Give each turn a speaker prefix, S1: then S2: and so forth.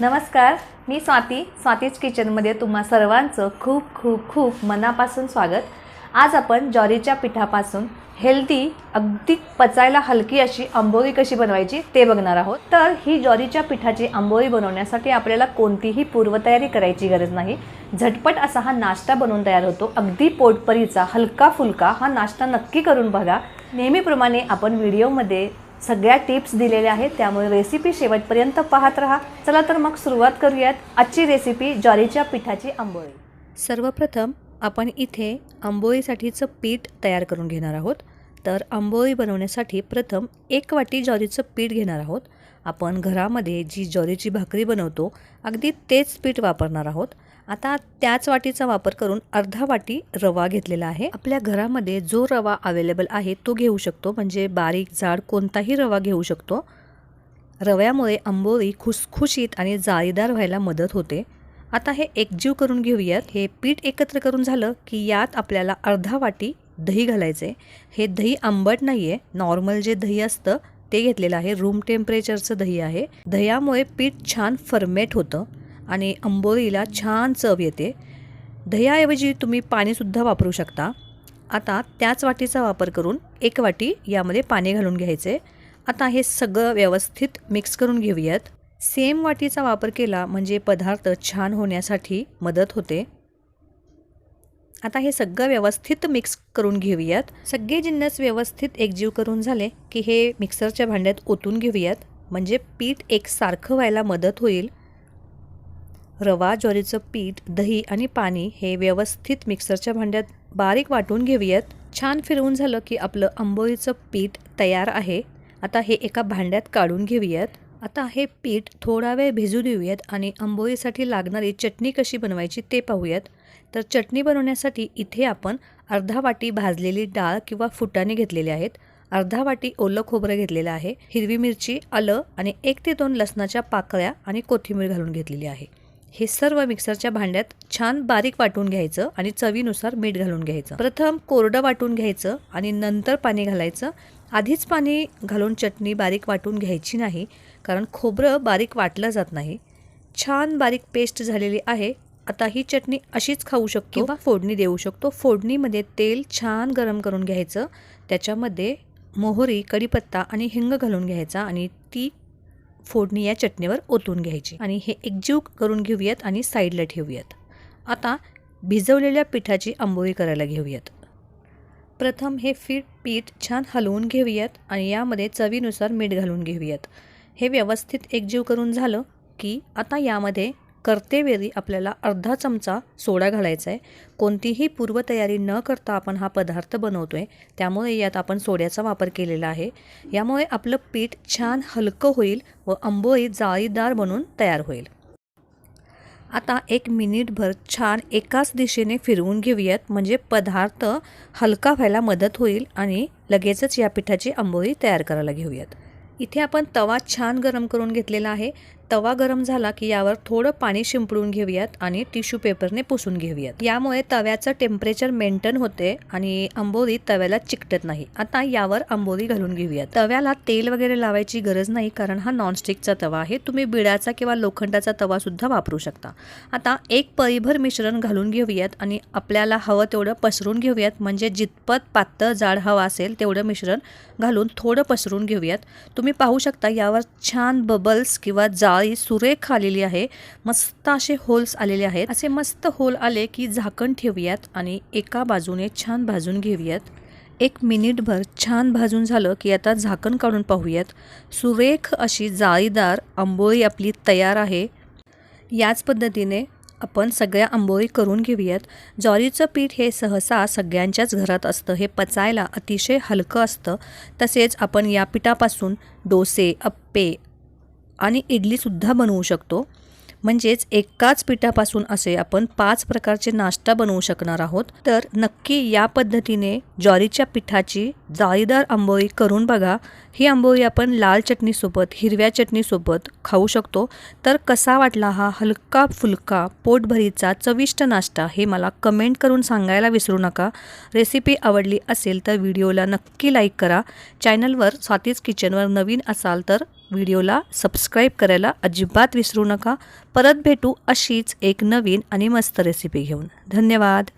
S1: नमस्कार मी स्वाती स्वातीच किचनमध्ये तुम्हा सर्वांचं खूप खूप खूप मनापासून स्वागत. आज आपण ज्वारीच्या पिठापासून हेल्दी अगदी पचायला हलकी अशी आंबोळी कशी बनवायची ते बघणार आहोत. तर ही ज्वारीच्या पिठाची आंबोळी बनवण्यासाठी आपल्याला कोणतीही पूर्वतयारी करायची गरज नाही. झटपट असा हा नाश्ता बनवून तयार होतो. अगदी पोटपरीचा हलका फुलका हा नाश्ता नक्की करून बघा. नेहमीप्रमाणे आपण व्हिडिओमध्ये सगळ्या टिप्स दिलेल्या आहेत त्यामुळे रेसिपी शेवटपर्यंत पाहत राहा. चला तर मग सुरुवात करूयात. आजची रेसिपी ज्वारीच्या पिठाची आंबोळी. सर्वप्रथम आपण इथे आंबोळीसाठीचं पीठ तयार करून घेणार आहोत. तर आंबोळी बनवण्यासाठी प्रथम एक वाटी ज्वारीचं पीठ घेणार आहोत. आपण घरामध्ये जी ज्वारीची भाकरी बनवतो अगदी तेच पीठ वापरणार आहोत. आता त्याच वाटीचा वापर करून अर्धा वाटी रवा घेतलेला आहे. आपल्या घरामध्ये जो रवा अवेलेबल आहे तो घेऊ शकतो. म्हणजे बारीक जाड कोणताही रवा घेऊ शकतो. रव्यामुळे आंबोळी खुसखुशीत आणि जाळीदार व्हायला मदत होते. आता हे एकजीव करून घेऊयात. हे पीठ एकत्र करून झालं की यात आपल्याला अर्धा वाटी दही घालायचे. हे दही आंबट नाही आहे नॉर्मल जे दही असतं ते घेतलेलं आहे. रूम टेम्परेचरचं दही आहे. दह्यामुळे पीठ छान फर्मेट होतं आणि आंबोळीला छान चव येते. दह्याऐवजी तुम्ही पाणीसुद्धा वापरू शकता. आता त्याच वाटीचा वापर करून एक वाटी यामध्ये पाणी घालून घ्यायचे. आता हे सगळं व्यवस्थित मिक्स करून घेऊयात. सेम वाटीचा वापर केला म्हणजे पदार्थ छान होण्यासाठी मदत होते. आता हे सगळं व्यवस्थित मिक्स करून घेऊयात. सगळे जिन्नस व्यवस्थित एकजीव करून झाले की हे मिक्सरच्या भांड्यात ओतून घेऊयात. म्हणजे पीठ एकसारखं व्हायला मदत होईल. रवा ज्वारीचं पीठ दही आणि पाणी हे व्यवस्थित मिक्सरच्या भांड्यात बारीक वाटून घेऊयात. छान फिरवून झालं की आपलं आंबोळीचं पीठ तयार आहे. आता हे एका भांड्यात काढून घेऊयात. आता हे पीठ थोडा वेळ भिजू देऊयात आणि आंबोळीसाठी लागणारी चटणी कशी बनवायची ते पाहूयात. तर चटणी बनवण्यासाठी इथे आपण अर्धा वाटी भाजलेली डाळ किंवा फुटाणे घेतलेले आहेत. अर्धा वाटी ओलं खोबरं घेतलेलं आहे. हिरवी मिरची आलं आणि एक ते दोन लसणाच्या पाकळ्या आणि कोथिंबीर घालून घेतलेली आहे. हे सर्व मिक्सरच्या भांड्यात छान बारीक वाटून घ्यायचं आणि चवीनुसार मीठ घालून घ्यायचं. प्रथम कोरडं वाटून घ्यायचं आणि नंतर पाणी घालायचं. आधीच पाणी घालून चटणी बारीक वाटून घ्यायची नाही कारण खोबरं बारीक वाटलं जात नाही. छान बारीक पेस्ट झालेली आहे. आता ही चटणी अशीच खाऊ शकतो किंवा फोडणी देऊ शकतो. फोडणीमध्ये तेल छान गरम करून घ्यायचं. त्याच्यामध्ये मोहरी कढीपत्ता आणि हिंग घालून घ्यायचा आणि ती फोडणी या चटणीवर ओतून घ्यायची. आणि हे एकजीव करून घेऊयात आणि साईडला ठेवूयात. आता भिजवलेल्या पिठाची आंबोळी करायला घेऊयात. प्रथम हे फीट पीठ छान हलवून घेऊयात आणि यामध्ये चवीनुसार मीठ घालून घेऊयात. हे व्यवस्थित एकजीव करून झालं की आता यामध्ये करतेवेळी आपल्याला अर्धा चमचा सोडा घालायचा आहे कोणतीही पूर्वतयारी न करता आपण हा पदार्थ बनवतो आहे त्यामुळे यात आपण सोड्याचा वापर केलेला आहे. यामुळे आपलं पीठ छान हलकं होईल व आंबोळी जाळीदार बनून तयार होईल. आता एक मिनिटभर छान एकाच दिशेने फिरवून घेऊयात. म्हणजे पदार्थ हलका व्हायला मदत होईल आणि लगेचच या पिठाची आंबोळी तयार करायला घेऊयात. इथे आपण तवा छान गरम करून घेतलेला आहे. तवा गरम झाला की यावर थोडं पाणी शिंपडून घेऊयात आणि टिश्यू पेपरने पुसून घेऊयात. यामुळे तव्याचं टेम्परेचर मेंटेन होते आणि अंबोरी तव्याला चिकटत नाही. आता यावर अंबोरी घालून घेऊयात. तव्याला तेल वगैरे लावायची गरज नाही कारण हा नॉनस्टिकचा तवा आहे. तुम्ही बिडाचा किंवा लोखंडाचा तवा सुद्धा वापरू शकता. आता एक परिभर मिश्रण घालून घेऊयात आणि आपल्याला हवं तेवढं पसरून घेऊयात. म्हणजे जितपत पातळ जाड हवा असेल तेवढं मिश्रण घालून थोडं पसरून घेऊयात. तुम्ही पाहू शकता यावर छान बबल्स किंवा जाळ सुरेख आलेली आहे. मस्त असे होल्स आलेले आहेत. असे मस्त होल आले की झाकण ठेवूयात आणि एका बाजूने छान भाजून घेऊयात. एक मिनिटभर छान भाजून झालं की आता झाकण काढून पाहूयात. सुरेख अशी जाळीदार आंबोळी आपली तयार आहे. याच पद्धतीने आपण सगळ्या आंबोळी करून घेऊयात. ज्वारीचं पीठ हे सहसा सगळ्यांच्याच घरात असतं. हे पचायला अतिशय हलकं असतं. तसेच आपण या पिठापासून डोसे अप्पे आणि इडलीसुद्धा बनवू शकतो. म्हणजेच एकाच पिठापासून असे आपण पाच प्रकारचे नाश्ता बनवू शकणार आहोत. तर नक्की या पद्धतीने ज्वारीच्या पिठाची जाळीदार आंबोळी करून बघा. ही आंबोळी आपण लाल चटणीसोबत हिरव्या चटणीसोबत खाऊ शकतो. तर कसा वाटला हा हलका फुलका पोटभरीचा चविष्ट नाश्ता हे मला कमेंट करून सांगायला विसरू नका. रेसिपी आवडली असेल तर व्हिडिओला नक्की लाईक करा. चॅनलवर स्वातीच किचनवर नवीन असाल तर व्हिडिओला सबस्क्राईब करायला अजिबात विसरू नका. परत भेटू अशीच एक नवीन आणि मस्त रेसिपी घेऊन. धन्यवाद.